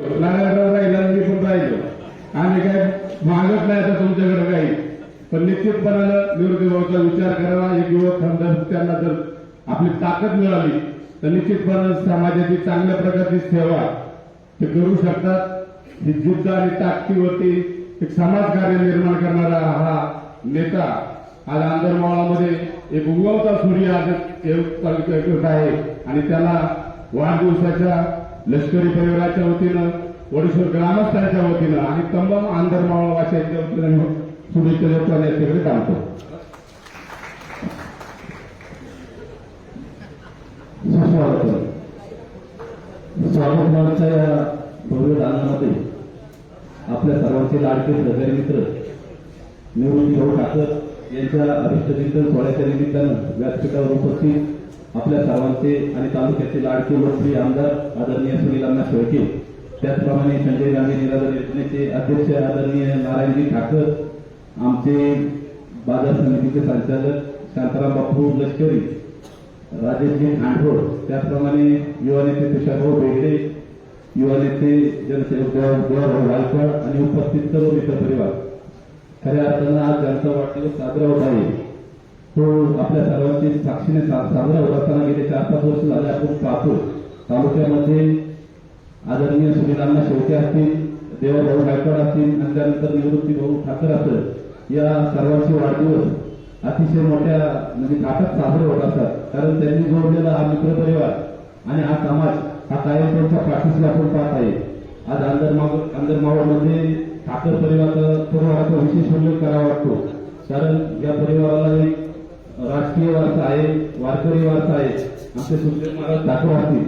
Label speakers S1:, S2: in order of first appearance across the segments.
S1: नारायणराव राहिला मी पण राहिलो आम्ही काय मागत नाही आता तुमच्याकडे काही पण निश्चितपणानं निवृत्तीबाबतचा विचार करावा एक युवक समजा त्यांना जर आपली ताकद मिळाली तर निश्चितपणानं समाजाची चांगल्या प्रकारची सेवा ते करू शकतात. ही जिद्द आणि ताकदीवरती एक समाजकार्य निर्माण करणारा हा नेता आज आंदरमाळामध्ये एक उगवता सूर्य आज करत आहे आणि त्याला वाढदिवसाच्या लष्करी परिवाराच्या वतीनं वडेश्वर ग्रामस्थांच्या वतीनं आणि तमाम आंधर मावळवाशांच्या वतीनं शुभेच्छा देतो आणि याच्याकडे थांबतो
S2: सुस्वागत. स्वागत मानाच्या या भव्य दानामध्ये आपल्या सर्वांचे लाडके सहकारी मित्र निवृत्ती भाऊ ठाकर यांच्या अभिष्टचिंतन सोहळ्याच्या निमित्तानं व्यासपीठावर उपस्थित आपल्या सर्वांचे आणि तालुक्याचे लाडके लोकप्रिय आमदार आदरणीय सुनील अण्णा शेळके त्याचप्रमाणे संजय गांधी निराधार योजनेचे अध्यक्ष आदरणीय नारायणजी ठाकर आमचे बाजार समितीचे संचालक शांताराम बापू लष्करी राजेशजी हांडोळ त्याचप्रमाणे युवा नेते तुषारभाऊ बेगडे युवा नेते जनसेवक देव- वालकर आणि उपस्थित सर्व मित्र परिवार. खऱ्या अर्थानं आज त्यांचा वाढदिवस साजरा होत आहे. तो आपल्या सर्वांची साक्षीने साजरा होत असताना गेले. चार पाच वर्ष झाले आपण पाहतो तालुक्यामध्ये आदरणीय सुनीलांना शेवटे असतील देवाभाऊ गायकवाड असतील आणि त्यानंतर निवृत्ती भाऊ ठाकर असेल या सर्वांचे वाढदिवस अतिशय मोठ्या म्हणजे थाटात साजरे होत असतात. कारण त्यांनी जोडलेला हा मित्र परिवार आणि हा समाज हा कायम त्यांच्या पाठीशी आपण पाहत आहे. आज अंदरमाव अंदरमावळमध्ये ठाकर परिवाराचा परिवाराचा विशेष उल्लेख करावा वाटतो कारण या परिवाराला एक राजकीय वारसा आहे वारकरी वारसा आहे. आमचे सुखदेव महाराज ठाकूर असतील.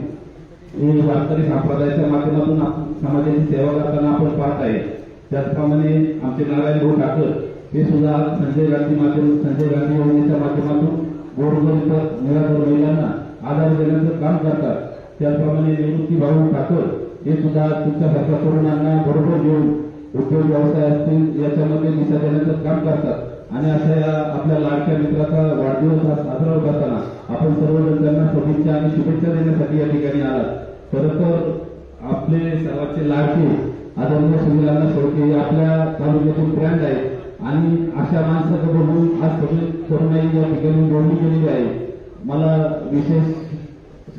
S2: हे वारकरी संप्रदायाच्या माध्यमातून समाजाची सेवा करताना आपण पाहत आहे. त्याचप्रमाणे आमचे नारायण भाऊ ठाकर हे सुद्धा संजय गांधी माध्यम संजय गांधी योजनेच्या माध्यमातून गोरगरीब निराधार महिलांना आधार देण्याचं काम करतात. त्याचप्रमाणे निवृत्ती भाऊ ठाकर हे सुद्धा तुमच्यासारख्या तरुणांना बरोबर घेऊन उद्योग व्यवसाय असतील याच्यामध्ये दिशा देण्याचं काम करतात. आणि अशा या आपल्या लाडक्या मित्राचा वाढदिवस हा साजरा होत असताना आपण सर्वजण त्यांना शुभेच्छा आणि शुभेच्छा देण्यासाठी या ठिकाणी आलात. खरं तर आपले सर्वांचे लाडके आदरणीय सुनीलांना शेवटी हे आपल्या तालुक्यातून ब्रँड आहे आणि अशा माणसाचं बघून आज सगळे तरुणाई या ठिकाणी जोडली गेलेली आहे. मला विशेष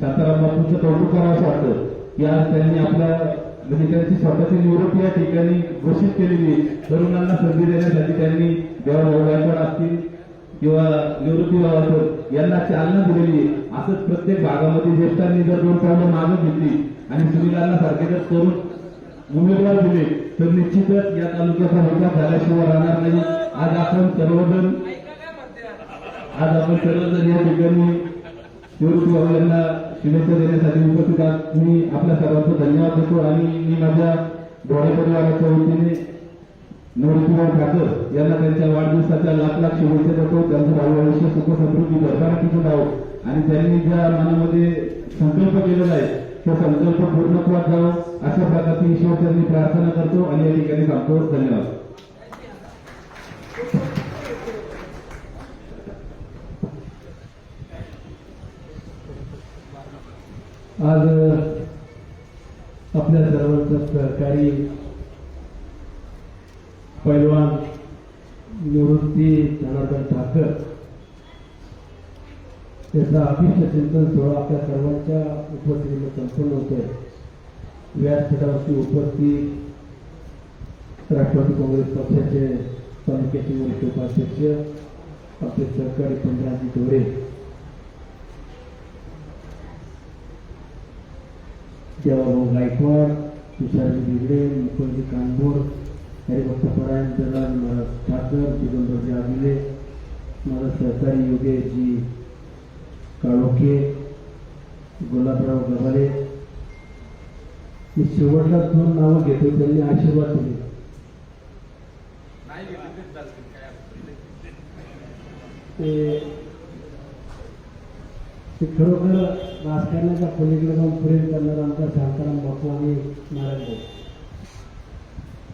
S2: शांताराम बापूंचं कौतुक करावं असं वाटतं की आज त्यांनी आपल्या म्हणजे त्यांची स्वतःची निवडणूक या ठिकाणी घोषित केलेली तरुणांना संधी देण्यासाठी त्यांनी जेव्हा गायकवाड असतील किंवा निवृत्ती भाऊ यांना चालना दिलेली असंच प्रत्येक भागामध्ये ज्येष्ठांनी जर दोन पावलं मागं घेतली आणि सुनीलांना सारखे जर करून उमेदवार दिले तर निश्चितच या तालुक्याचा विकास झाल्याशिवाय राहणार नाही. आज आपण सर्वजण आज आपण सर्वजण या ठिकाणी निवृत्ती भाऊ यांना शुभेच्छा देण्यासाठी उपस्थित आहात. मी आपल्या सर्वांचं धन्यवाद देतो आणि मी माझ्या डोळे परिवाराच्या वतीने निवृत्तीभाऊ ठाकर यांना त्यांच्या वाढदिवसाच्या लाख लाख शुभेच्छा देतो. त्यांचं भाऊ आयुष्य सुख समृद्धी भरभरा टिकून आणि त्यांनी ज्या मनामध्ये संकल्प केलेला आहे तो संकल्प पूर्णत्वात जावं. अशा प्रकारची ईश्वरचरणी प्रार्थना करतो आणि या ठिकाणी सांगतो. धन्यवाद.
S3: आज आपल्या सर्वांचं सहकारी पैलवान निवृत्ती जनार्दन ठाकर त्याचा अभिष्ट चिंतन सोहळा आपल्या सर्वांच्या उपस्थितीने संपन्न होतोय. व्यासपीठावरची उपस्थित राष्ट्रवादी काँग्रेस पक्षाचे तालुक्याचे वरिष्ठ उपाध्यक्ष आपले सरकारी पंधराजी ढोरे. देवाभाऊ गायकवाड तुषारजी बिगडे मुकुलजी कानबोर हरिभक्त परायण जलाल महाराज ठाकर दिगंबरजी आगिले माझा सहकारी योगेशजी काळोखे गुलाबराव गव्हाळे मी शेवटला दोन नावं घेतो त्यांनी आशीर्वाद दिले ते ते खरोखर राजकारणाच्या पलीकडे जाऊन प्रेम करणारा आमचा शांताराम बापू आणि नारायण भाऊ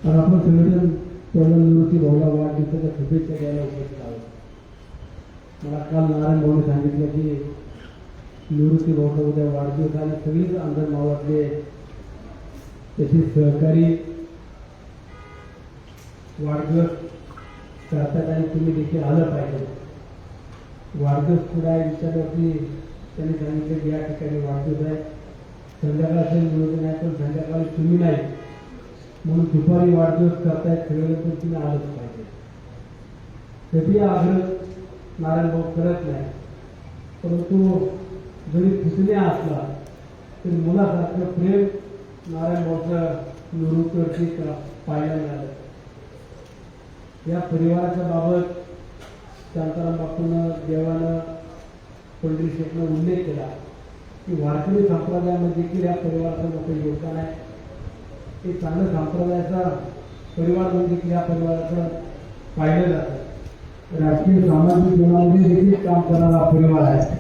S3: तर आपण सगळेजण पहिल्या निवृत्ती भाऊला वाढदिवसाच्या शुभेच्छा द्यायला उपस्थित आहोत. मला काल नारायण भाऊने सांगितलं की निवृत्ती भाऊचा उद्या वाढदिवस आणि सगळीच अंधर मावातले त्याचे सहकारी वाढदिवस करतात आणि तुम्ही देखील आलं पाहिजे. वाढदिवस पुढे आहे विचारवरती त्यांनी सांगितलं की या ठिकाणी वाढदिवस आहे. संध्याकाळचं नियोजन आहे पण संध्याकाळी तुम्ही नाही. म्हणून दुपारी वाढदिवस करतायत सगळे तर तिने आलंच पाहिजे. कधी आग्रह नारायण भाऊ करत नाही परंतु जरी पुतणे असला तरी मुलासारखं प्रेम नारायण भाऊचं निवृत्तवरती पाहायला मिळालं? या परिवाराच्या बाबत शांताराम बापून देवानं पंढरी शेठनं उल्लेख केला. की वारकरी संप्रदायामध्ये देखील या परिवाराचं मोठं योगदान आहे. एक चांगलं संप्रदायाचा परिवार म्हणजे की या परिवाराचं पाहिलं जातं राजकीय सामाजिक जीवनामध्ये देखील काम करणारा परिवार आहे.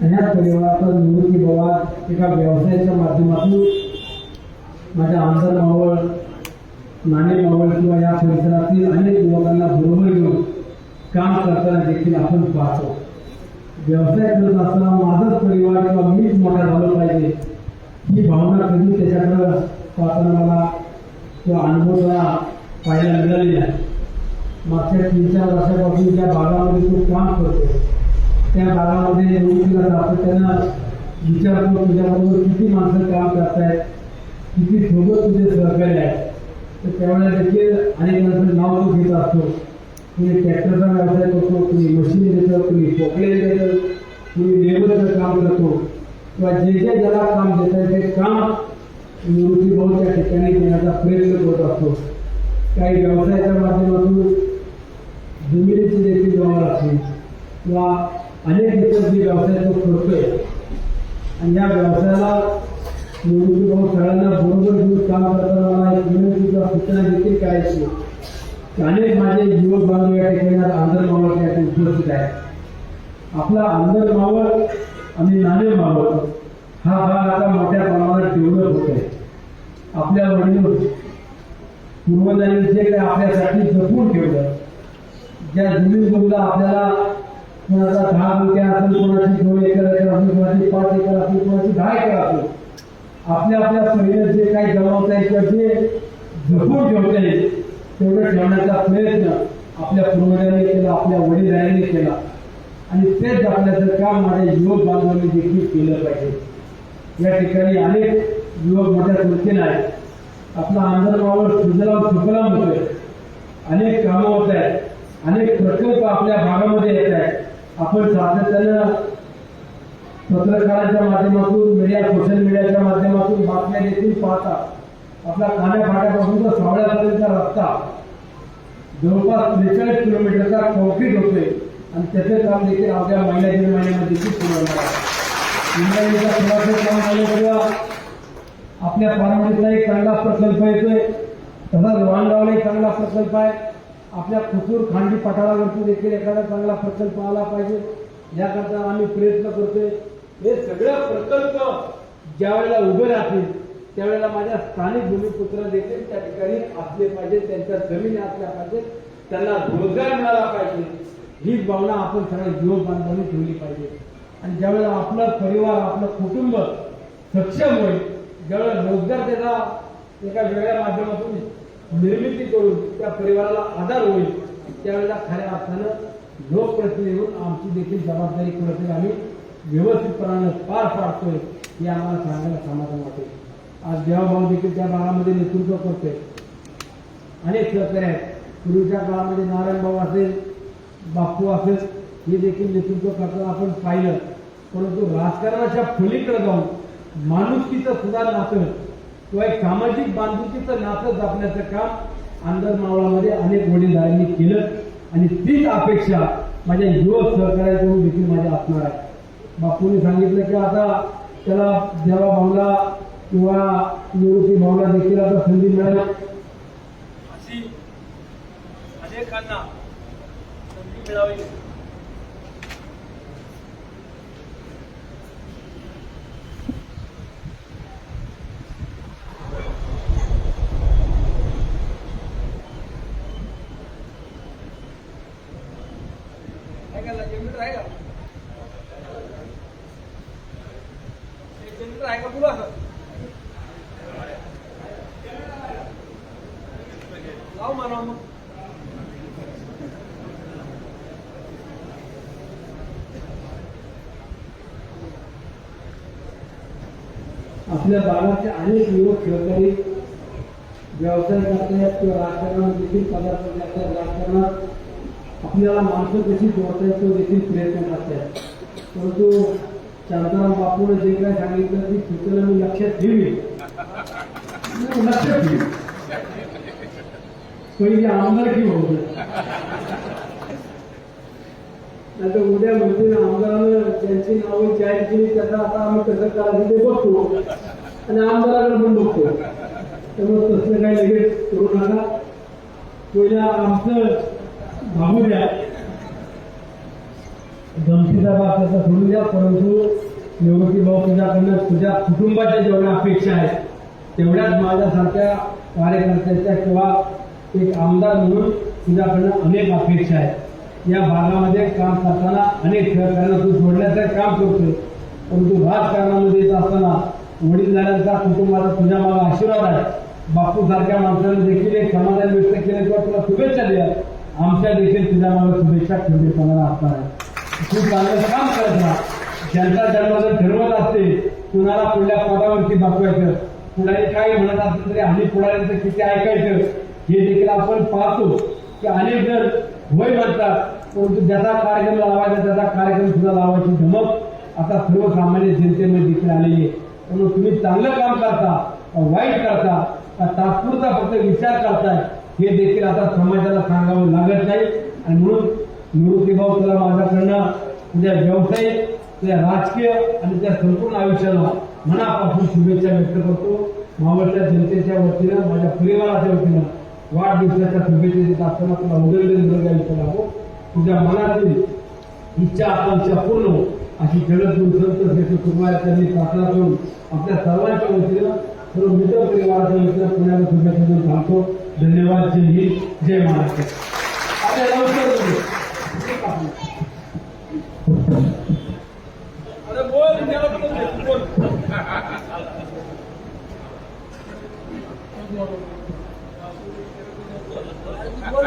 S3: आणि या परिवाराचा निवृत्ती बाबा एका व्यवसायाच्या माध्यमातून माझ्या आमदार मावळ नाणे मावळ किंवा या परिसरातील अनेक युवकांना बरोबर घेऊन काम करताना देखील आपण पाहतो. व्यवसाय करत असताना माझाच परिवार किंवा मीच मोठा झालं पाहिजे ही भावना कधी त्याच्याकडं पाहताना मला किंवा अनुभव मला पाहायला मिळालेला आहे. मागच्या तीन चार वर्षापासून ज्या भागामध्ये तो काम करतो. त्या भागामध्ये निवडणुकीला सातत्यानं विचारतो तुझ्याबरोबर किती माणसं काम करतायत किती सोबत तुझे सहकार्य आहेत. तर त्यावेळेला देखील अनेकांचं नाव तो घेत असतो. कुणी ट्रॅक्टरचा व्यवसाय करतो कुणी मशीन देतं कुणी पोकले देतं कुणी लेबरचं काम करतो. किंवा जे जे ज्याला काम देतात ते काम निवृत्ती त्या ठिकाणी देण्याचा प्रयत्न करत असतो. काही व्यवसायाच्या माध्यमातून जमिनीची देखील व्यवहार असेल किंवा अनेक इतर जे व्यवसाय तो करतोय आणि या व्यवसायाला निवृत्तीभाव सगळ्यांना बरोबर घेऊन काम करताना मला एक विनंती किंवा सूचना देखील करायची अनेक माझे युवक बांधव या ठिकाणी आज आंधर मावळ या ठिकाणी उपस्थित आहे आपला आंधर मावळ आणि नाणे मावळ हा भाग आता मोठ्या प्रमाणात डेव्हलप होत आहे. आपल्या वडील पूर्वजांनी जे काही आपल्यासाठी जपून ठेवलं ज्या जुनी गुरुला आपल्याला कोणाचा दहा गुंठे असेल कोणाची दोन एकर एकर असेल कोणाची पाच एकर असेल कोणाची दहा एकर असेल आपल्या आपल्या पहिले जे काही जमावता येईल किंवा जे जपून ठेवता येईल तेवढं ठेवण्याचा प्रयत्न आपल्या पूर्वजांनी केला आपल्या वडिलांनी केला. आणि तेच आपल्याचं काम माझ्या युवक बांधवांनी देखील केलं पाहिजे. या ठिकाणी अनेक युवक मोठ्या संख्येने आहेत. आपला आंध्र सुजलाम सुफलाम होतोय अनेक कामं होत आहेत. अनेक प्रकल्प आपल्या भागामध्ये येत आहेत. आपण सातत्यानं पत्रकारांच्या माध्यमातून मीडिया सोशल मीडियाच्या माध्यमातून बातम्या देखील पाहता आपला खाण्याफाट्यापासून तर सावळ्यापर्यंतचा रस्ता जवळपास त्रेचाळीस किलोमीटरचा कॉन्क्रीट होतोय आणि त्याचे काम देखील आपल्या महिला दीड महिन्यामध्ये देखील सुरू होणार आहे. इंग्रजीचा थोडासा काम झालं तेव्हा आपल्या पारंपरिकला एक चांगला प्रकल्प येतोय. तसाच वाणगावला एक चांगला प्रकल्प आहे. आपल्या खुसूर खांडी पठारावरती देखील एखादा चांगला प्रकल्प आला पाहिजे. याकरता आम्ही प्रयत्न करतोय. हे सगळे प्रकल्प ज्या वेळेला उभे राहतील त्यावेळेला माझ्या स्थानिक भूमिपुत्र देखील त्या ठिकाणी असले पाहिजे त्यांच्या जमिनी असल्या पाहिजेत त्यांना रोजगार मिळाला पाहिजे. ही भावना आपण सगळ्या जीवन बांधवांनी ठेवली पाहिजे. आणि ज्यावेळेला आपला परिवार आपलं कुटुंब सक्षम होईल ज्यावेळेला रोजगार त्याचा एका वेगळ्या माध्यमातून निर्मिती करून त्या परिवाराला आधार होईल त्यावेळेला खऱ्या अर्थानं लोकप्रतिनिधी म्हणून आमची देखील जबाबदारी कुठेतरी आम्ही व्यवस्थितपणानं पार पाडतोय हे आम्हाला सांगायला समाधान वाटेल. आज देवाभाऊ देखील त्या भागामध्ये नेतृत्व करतोय. अनेक सहकार्य आहेत. पूर्वीच्या काळामध्ये नारायण भाऊ असेल बापू असेल हे देखील नेतृत्व करताना आपण पाहिलं. परंतु राजकारणाच्या फुलीकडे जाऊन माणुसकीचं सुद्धा नातं किंवा एक सामाजिक बांधिलकीचं नातं जपण्याचं काम आंदर मावळामध्ये अनेक वडीलधाऱ्यांनी केलं. आणि तीच अपेक्षा माझ्या युवक सहकार्याकडून देखील माझ्या असणार आहे. बापूने सांगितलं की आता त्याला देवा भाऊला किंवा निवृत्ती भाऊला देखील आता संधी मिळाली.
S4: अशी अनेकांना संधी मिळावी काय करायला? एक मिनिट आहे का एक मिनिट आहे का बोला लाव भाव मग.
S3: आपल्या भागाचे अनेक युवक सहकारी व्यवसाय करतायत किंवा राजकारणात देखील पदार्थ करतात राजकारणात आपल्याला माणसं कशी जोडतायत तो देखील प्रयत्न करतायत. परंतु शांताराम बापूने जे काय सांगितलं ते सूचना मी लक्षात ठेवी लक्षात ठेवी पहिली आमदारकी होऊ दे. नाही तर उद्या म्हणतील आमदारानं त्यांची नावं जाहीर केली त्याचा आता आम्ही कसं करायचं ते बघतो. आणि आमदाराकडे पण बघतो. त्यामुळे तसलं काही लगेच करू नका. पहिला आमचं भाऊ द्या. गमतीचा बाब त्याचा सोडून द्या परंतु निवृत्ती भाऊ तुझ्याकडनं तुझ्या कुटुंबाच्या जेवढ्या अपेक्षा आहेत तेवढ्याच माझ्यासारख्या कार्यकर्त्याच्या किंवा एक आमदार म्हणून तुझ्याकडनं अनेक अपेक्षा आहेत. या भागामध्ये काम करताना अनेक सहकार्यांना तू सोडण्याचं काम करतोय. परंतु राजकारणामध्ये येत असताना वडीलधाऱ्यांचा कुटुंबाचा तुझ्या मला आशीर्वाद आहे. बापू सारख्या माणसाने देखील एक समाधान व्यक्त केले किंवा तुला शुभेच्छा दिल्या आमच्या देखील तुझ्या मला शुभेच्छा खंबीरपणाला असणार आहे. तू चांगलं काम करत. राहा ज्यांचा जन्माचं जर ठरवत असते कुणाला पुढल्या पदावरती दाखवायचं पुढारी काय म्हणत असलं तरी आम्ही पुढाऱ्यांचं किती ऐकायचं? हे देखील आपण पाहतो. की अनेक जण होय म्हणतात परंतु ज्याचा कार्यक्रम लावायचा त्याचा कार्यक्रम सुद्धा लावायची धमक आता सर्वसामान्य जनतेमध्ये देखील आलेली आहे. त्यामुळे तुम्ही चांगलं काम करता वाईट करता तात्पुरता फक्त विचार करताय हे देखील आता समाजाला सांगावं लागत नाही. आणि म्हणून निवृत्तीभाव त्याला माझ्याकडनं म्हणजे त्या व्यावसायिक त्या म्हणजे राजकीय आणि त्या संपूर्ण आयुष्याला मनापासून शुभेच्छा व्यक्त करतो. मावळच्या जनतेच्या वतीनं माझ्या परिवाराच्या वतीनं वाढदिवसाच्या शुभेच्छा देत असताना तुला उदयन आयुष्य लागो तुझ्या मनातील इच्छा आकांक्षा पूर्ण हो. अशी जगद्गुरु संत श्रेष्ठ कुमार त्यांनी प्रार्थना करून आपल्या सर्वांच्या वतीनं सर्व मित्र परिवाराच्या वतीनं पुण्याला शुभेच्छा देऊन सांगतो धन्यवाद. जय हिंद. जय महाराष्ट्र आता नमस्कार करू.
S4: अरे बोल त्याला पण दे, बोल बोल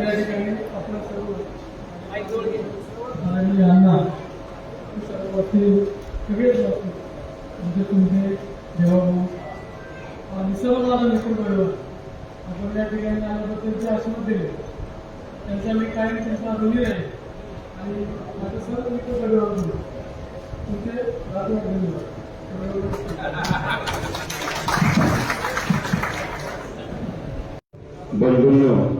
S4: की
S3: ठिकाणी आपण सर्व सगळेच म्हणजे तुमचे देवाभाऊ आणि सर्व माझा मित्र परिवार आपण ठिकाणी आल्याबद्दल त्यांचे आशीर्वाद दिले त्यांचा मी काही त्यांचा ऋणी आहे आणि माझं सर्व मित्र परिवार तुमचे धन्यवाद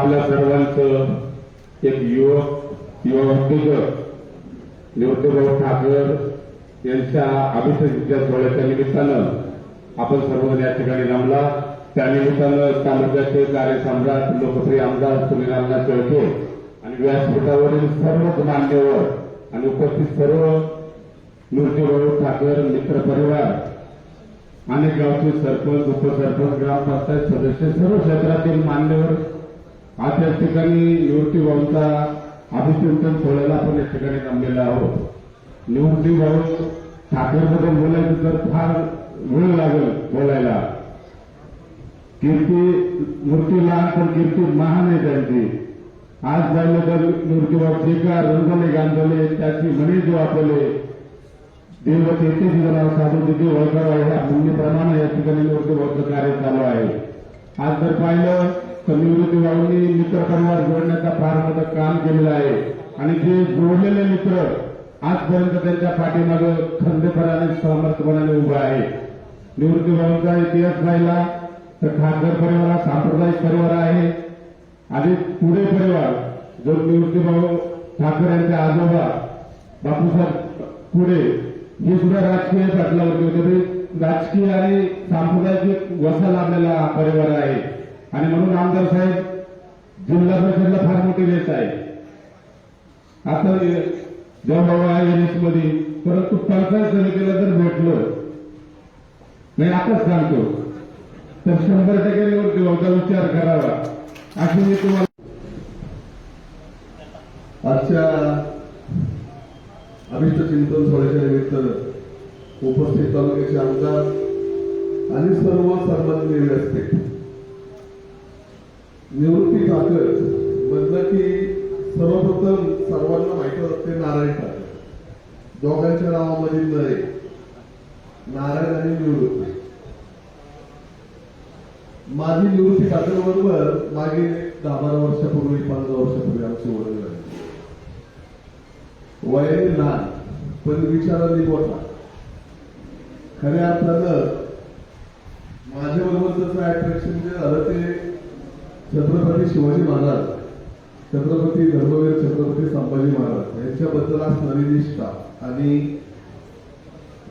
S1: आपल्या सर्वांचं एक युवक युवा उद्योजक निवृत्तीभाऊ ठाकर यांच्या अभिषेक सोहळ्याच्या निमित्तानं आपण सर्वजण या ठिकाणी जमला. त्यानिमित्तानं तालुक्याचे कार्यसम्राट लोकप्रिय आमदार सुनीलनाथ शेळके आणि व्यासपीठावरील सर्व मान्यवर आणि उपस्थित सर्व नृत्यभाऊ ठाकर मित्र परिवार अनेक गावचे सरपंच उपसरपंच ग्रामपंचायत सदस्य सर्व क्षेत्रातील मान्यवर आज या ठिकाणी निवृत्ती भाऊंचा अभिचिंतन सोहळ्याला आपण या ठिकाणी जमलेला आहोत. निवृत्ती भाऊ ठाकरेबद्दल बोलायचं तर फार वेळ लागेल बोलायला. कीर्ती मूर्ती लहान पण कीर्ती महान आहे त्यांची. आज पाहिलं तर निवृत्तीभाऊ जे का रंगले गांधले त्याची म्हणे जो आपले. देवत येथे जरा साधू तिथे ओळखावा ह्या भूमीप्रमाणे या ठिकाणी निवृत्तीभाऊचं कार्य चालू आहे. आज जर पाहिलं तर निवृत्तीभाऊंनी मित्र परिवार जोडण्याचा फार मोठं काम केलेलं आहे. आणि जे जोडलेले मित्र आजपर्यंत त्यांच्या पाठीमागं खंडेपणाने समर्थपणाने उभा आहे निवृत्तीभाऊंचा इतिहास पाहिला तर खासदार परिवार हा सांप्रदायिक परिवार आहे. आणि पुढे परिवार जो निवृत्तीभाऊ ठाकरे यांचे आजोबा बापूसाहेब पुढे हे सुद्धा राजकीय पाटलावरती होते. राजकीय आणि सांप्रदायिक वसा लाभलेला हा परिवार आहे. आणि म्हणून आमदार साहेब जिल्हा परिषदला फार मोठी रेस आहे. आता जवळ आहे रेसमध्ये परंतु पंचायत समितीला जर भेटलं नाही आताच सांगतो. तर शंभर टक्के निवडती विचार करावा. अशी मी तुम्हाला
S5: आजच्या अभिष्ट चिंतन सोहळ्याच्या निमित्त उपस्थित तालुक्याचे आमदार आणि सर्व सन्माननीय व्यासपीठ निवृत्ती ठाकर म्हटलं की सर्वप्रथम सर्वांना माहिती असते नारायण ठाकरे. दोघांच्या नावामध्ये नरे नारायण आणि निवृत्ती. माझी निवृत्ती ठाकरे बरोबर मागे दहा बारा वर्षापूर्वी पंधरा वर्षापूर्वी आमची ओळख झाली. वयाने लहान पण विचारांनी मोठा. खऱ्या अर्थानं माझ्या बरोबर जसं अट्रॅक्शन जे झालं ते छत्रपती शिवाजी महाराज छत्रपती धर्मवीर छत्रपती संभाजी महाराज यांच्याबद्दल असणारी निष्ठा. आणि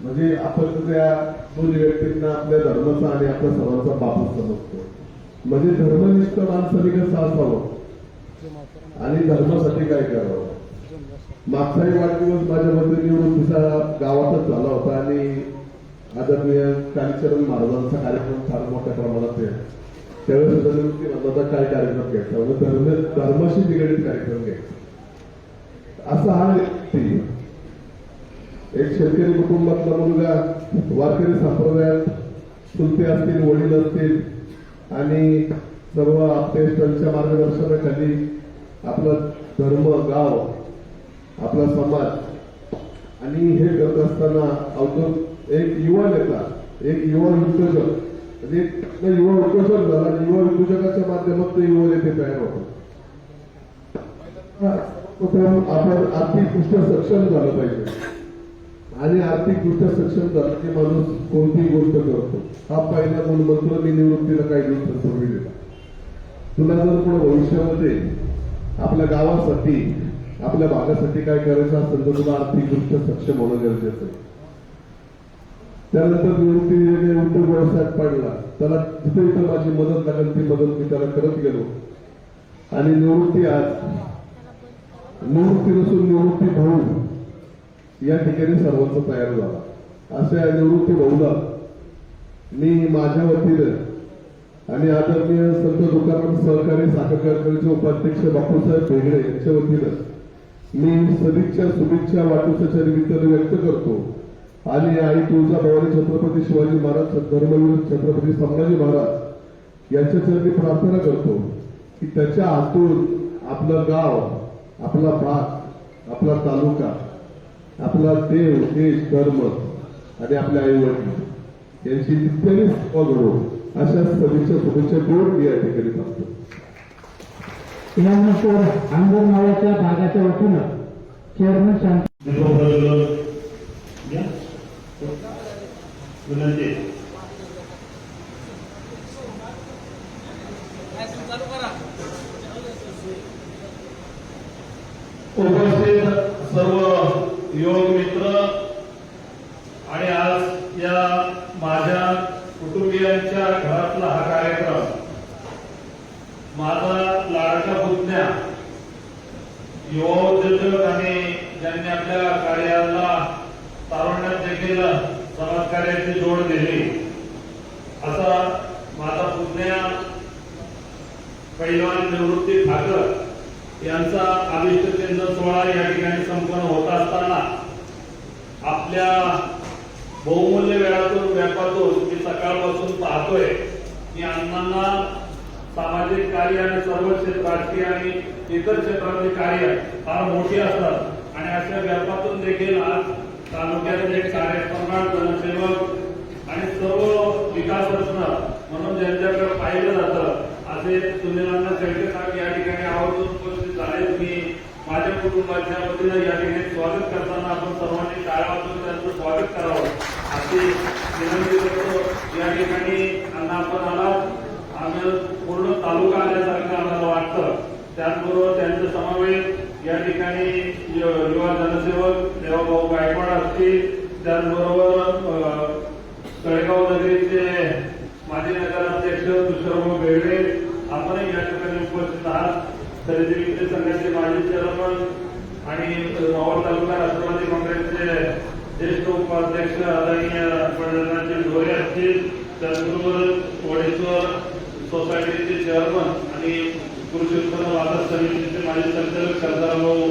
S5: म्हणजे आपण त्या दोन व्यक्तींना आपल्या धर्माचा आणि आपल्या सर्वांचा बापच समजतो म्हणजे धर्मनिष्ठ माणसाने कसं असावं? आणि धर्मासाठी काय करावं? मागचाही वाढदिवस माझ्या मते निवडणुकीचा गावातच झाला होता आणि आदरणीय कालीचरण महाराजांचा कार्यक्रम फार मोठ्या प्रमाणात आहे. त्यावेळेस सुद्धा निवृत्ती म्हणतात काय कार्यक्रम घ्यायचा म्हणजे धर्म धर्माशी निगडीत कार्यक्रम घ्यायचा. असा हा व्यक्ती एक शेतकरी कुटुंबातला मुलगा वारकरी संप्रदायात चुलते असतील वडील असतील आणि सर्व आपल्या मार्गदर्शनाखाली आपला धर्म गाव आपला समाज आणि हे करत असताना अवघड एक युवा नेता एक युवा उद्योजक म्हणजे युवा उद्योजक झाला आणि युवा उद्योजकाच्या माध्यमातून युवा नेते तयार होतो आपण आर्थिकदृष्ट्या सक्षम झालं पाहिजे. आणि आर्थिकदृष्ट्या सक्षम झालं की माणूस कोणतीही गोष्ट करतो. हा पहिला मूलमंत्र मी निवृत्तीला काही दिवसांपूर्वी दिला. तुला जर पुढे भविष्यामध्ये आपल्या गावासाठी आपल्या भागासाठी काय करायचं असेल तर तुला आर्थिकदृष्ट्या सक्षम होणं गरजेचं आहे. त्यानंतर निवृत्ती उद्योग व्यवसायात पडला. त्याला जिथे इथं माझी मदत लागेल ती मदत मी त्याला करत गेलो. आणि निवृत्ती आज. निवृत्ती नसून निवृत्ती भाऊ या ठिकाणी सर्वांचा तयार झाला. अशा या निवृत्ती भाऊला मी माझ्या वतीनं आणि आदरणीय संत दुकान सहकारी साखर कारखान्याचे उपाध्यक्ष बापूसाहेब भेगडे यांच्या वतीनं मी सदिच्छा शुभेच्छा वाढदिवसाच्या निमित्तानं व्यक्त करतो. आणि आई तुळजाभवानी छत्रपती शिवाजी महाराज धर्मवीर छत्रपती संभाजी महाराज यांच्या चरणी प्रार्थना करतो की त्याच्या हातून आपलं गाव आपला भाग आपला तालुका आपला देव देश धर्म आणि आपल्या आई वडील यांची नित्याने सेवा घडो अशा सदिच्छा शुभेच्छा देऊन मी या ठिकाणी थांबतो.
S3: यानंतर आंबोर नावाच्या भागाच्या वतीनं चेअरमन शांती
S6: विनंती. उपस्थित सर्व योग मित्र आणि आज या माझ्या कुटुंबियांच्या घरातला हा कार्यक्रम माझा लाडका पुतण्या युवा उद्योजक आणि ज्यांनी आपल्या कार्याला तारुण्यात देखील समाजकार्याची जोड दिली. असा माझा पुतण्या पैलवान निवृत्ती ठाकर यांचा अभिष्ट केंद्र सोहळा या ठिकाणी संपन्न होत असताना आपल्या बहुमूल्य वेळातून व्यापातून मी सकाळपासून पाहतोय की अण्णांना सामाजिक कार्य आणि सर्व क्षेत्र राजकीय आणि इतर क्षेत्रातली कार्य फार मोठी असतात. आणि अशा व्यापातून देखील आज तालुक्यातील एक जनसेवक आणि सर्व विकास रचना म्हणून ज्यांच्याकडे पाहिलं जातं असे सुनीलांना शेळके साहेब या ठिकाणी आवर्जून उपस्थित झाले. मी माझ्या कुटुंबाच्या वतीनं या ठिकाणी स्वागत करताना आपण सर्वांनी टाळा वाजवून त्यांचं स्वागत करावं. अशी विनंती करतो. या ठिकाणी अण्णा आपण आलात. आम्ही पूर्ण तालुका आल्यासारखं आम्हाला वाटतं. त्याचबरोबर त्यांचं समावेश या ठिकाणी युवा जनसेवक देवाभाऊ गायकवाड असतील त्याचबरोबर तळेगाव नगरीचे माजी नगराध्यक्ष तुषारभाऊ बेर्डे आपणही या ठिकाणी उपस्थित आहात. खरेदी संघाचे माजी चेअरमन आणि मावळ तालुका राष्ट्रवादी काँग्रेसचे ज्येष्ठ उपाध्यक्ष आदरणीय पंढरनाथजी ढोरे असतील त्याचबरोबर वडेश्वर सोसायटीचे चेअरमन आणि कृषी उत्पन्न बाजार समितीचे माजी संचालक सरदारभाऊ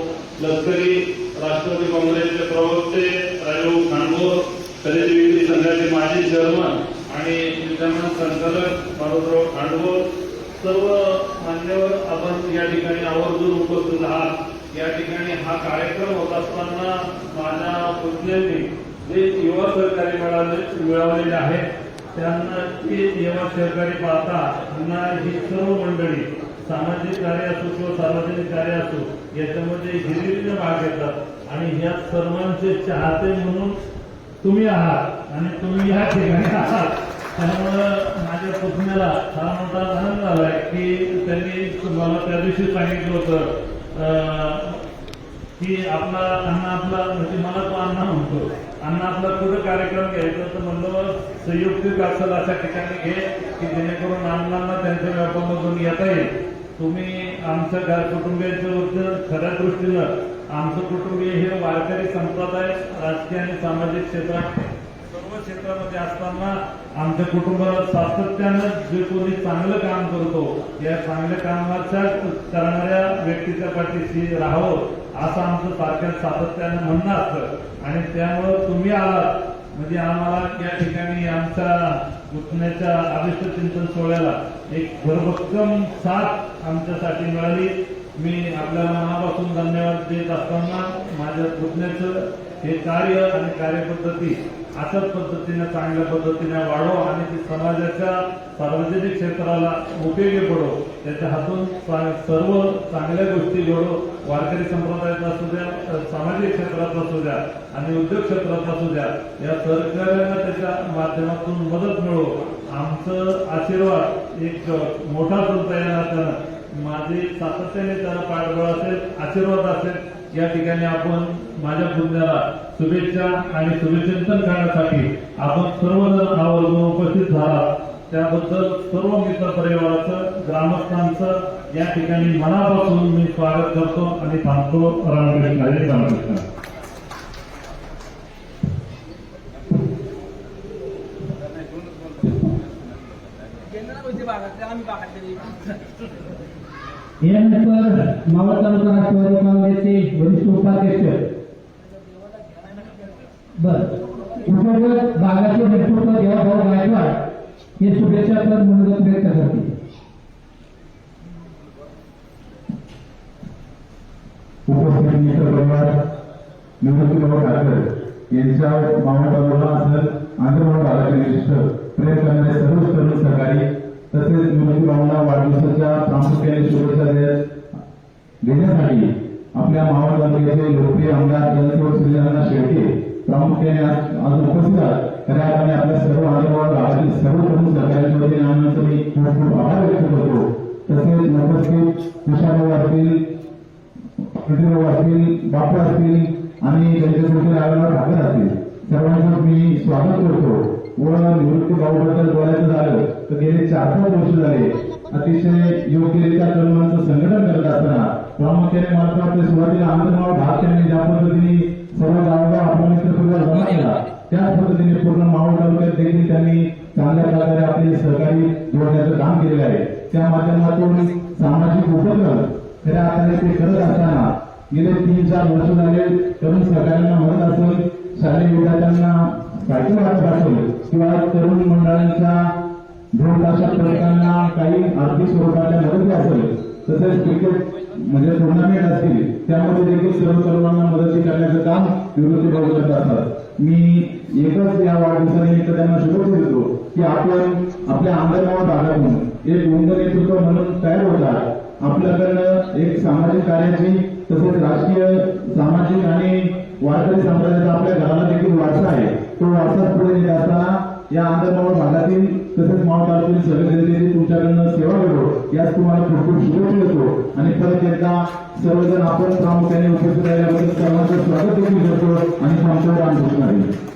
S6: लष्करी राष्ट्रवादी काँग्रेसचे प्रवक्ते राजू खांडोर खरेदी विक्री संघाचे माजी चेअरमन आणि विद्यमान संचालक मारुतराव खांडवो सर्व मान्यवर आपण या ठिकाणी आवर्जून उपस्थित आहात. या ठिकाणी हा कार्यक्रम होत असताना माझ्या पुतण्यांनी जे युवा सहकारी मिळाले मिळवलेले आहेत त्यांना ते युवा सहकारी पाहता त्यांना ही सर्व मंडळी सामाजिक कार्य असो किंवा सार्वजनिक कार्य असो याच्यामध्ये हिरिरीने भाग घेतात. आणि ह्या सर्वांचे चाहते म्हणून तुम्ही आहात आणि तुम्ही या ठिकाणी आहात. त्यामुळं माझ्या पुतण्याला फार मोठा आनंद झालाय की त्यांनी मला त्या दिवशी सांगितलं होतं की आपला अण्णा आपला म्हणजे मला तो अण्णा म्हणतो. अण्णा आपला कुठं कार्यक्रम घ्यायचा तर म्हणलं संयुक्त असेल अशा ठिकाणी घे की जेणेकरून अण्णांना त्यांच्या व्यापारामधून येता येईल. तुम्ही आमच्या घर कुटुंबियांच्या खऱ्या दृष्टीनं आमचं कुटुंबीय हे वारकरी संप्रदाय राजकीय आणि सामाजिक क्षेत्रात सर्व क्षेत्रामध्ये असताना आमच्या कुटुंबाला सातत्यानं जे कोणी चांगलं काम करतो या चांगल्या कामाच्या करणाऱ्या व्यक्तीच्या पाठीशी राहावं असं आमचं सारख्या सातत्यानं म्हणणं असतं. आणि त्यामुळं तुम्ही आलात म्हणजे आम्हाला या ठिकाणी आमच्या पुतण्याच्या अभिष्ट चिंतन सोहळ्याला एक भरभक्कम साथ आमच्यासाठी मिळाली. मी आपल्याला मनापासून धन्यवाद देत असताना माझ्या पुतण्याचं हे कार्य आणि कार्यपद्धती अशाच पद्धतीने चांगल्या पद्धतीने वाढो आणि ती समाजाच्या सार्वजनिक क्षेत्राला उपयोगी पडो. त्याच्या हातून सर्व चांगल्या गोष्टी घडो. वारकरी संप्रदायात असू द्या सामाजिक क्षेत्रात असू द्या आणि उद्योग क्षेत्रात असू द्या या सहकार्यांना त्याच्या माध्यमातून मदत मिळो. आमचं आशीर्वाद एक मोठा चलता या माझे माझी सातत्याने त्याला पाठबळ असेल आशीर्वाद असेल या ठिकाणी आपण माझ्या पुण्याला शुभेच्छा आणि शुभचिंतन करण्यासाठी आपण सर्वजण आवर्जून उपस्थित झाला. त्याबद्दल सर्व मित्र परिवाराचं ग्रामस्थांचं या ठिकाणी मनापासून मी स्वागत करतो आणि थांबतो. रामकृष्ण हरे रामकृष्ण
S3: आम्ही भागातले
S7: यानंतर मावळ तालुका राष्ट्रवादी काँग्रेसचे वरिष्ठ उपाध्यक्ष. बर. उपयोग भागाचे नेतृत्व देवाभाऊ गायकवाड हे शुभेच्छा तर मनोगत व्यक्त करते
S2: उपस्थित मित्र परिवार निवृत्तीबाबा ठाकर यांच्या मावळ तालुका असेल आंध्र भागातील विशिष्ट प्रेम करणारे सर्व तरुण सहकारी तसेच विनोदी निवृत्तीबाबांना वाढदिवसाच्या प्रामुख्याने शुभेच्छा देण्यासाठी आपल्या मावळ तालुक्याचे लोकप्रिय आमदार जनसेवक श्रीरामनाथ शेळके प्रामुख्याने आज उपस्थित आहेत. खऱ्या अर्थाने आपल्या सर्व आंध्रभाव गावातील सर्व प्रमुख सहकाऱ्यांच्या वतीने आनंदाचं मी खूप खूप आभार व्यक्त करतो. तसेच उपस्थित कुशाभाऊ असतील प्रतिभाऊ असतील बापू असतील आणि त्यांच्याकडे आलेला ठाकर असतील. सर्वांचं मी स्वागत करतो. व निवृत्ती भाऊबद्दल बोलायचं झालं तर गेले चार पाच वर्ष झाले. अतिशय योग्यरित्या तरुणांचं संघटन करत असताना प्रामुख्याने मला वाटतं सुरुवातीला आंतरगाव भाग भारतीयांनी ज्या पद्धतीने सर्व गावगाव आपला मित्रपरिवार जमा केला त्याच पद्धतीने पूर्ण मावळ तालुक्यात देखील त्यांनी चांगल्या प्रकारे आपले सहकारी जोडण्याचं काम केलेलं आहे. त्या माध्यमातून सामाजिक उपक्रम खऱ्या अर्थाने ते करत असताना गेले तीन चार वर्ष झाले तरुण सहकार्यांना म्हणत असेल शालेय विद्यार्थ्यांना सायकल वाटप असेल किंवा तरुण मंडळांच्या ढोल ताशा प्रयत्नांना काही आर्थिक स्वरूपाच्या मदती असेल तसेच क्रिकेट म्हणजे टुर्नामेंट असतील त्यामध्ये देखील सर्व सर्वांना मदती करण्याचं काम विरोधी भाऊ करत असतात. मी एकच या वाढदिवसानिमित्त त्यांना शुभेच्छा देतो की आपण आपल्या आंतरगाव भागातून एक उंद नेतृत्व म्हणून तयार होतात आपल्याकडनं एक सामाजिक कार्याची तसेच राजकीय सामाजिक आणि वारकरी संप्रदायाचा आपल्या घराला देखील वारसा आहे. तो वारसा पुढे नेत असताना या आंतरगाव भागातील तसेच मावळ तालुक्यातील सगळे जनतेची तुमच्याकडनं सेवा घेतो यात तुम्हाला खूप खूप शुभेच्छा देतो आणि परत एकदा सर्वजण आपण प्रामुख्याने उपस्थित राहिल्याबद्दल सर्वांचं स्वागत देखील करतो आणि थांबतो रामकृष्ण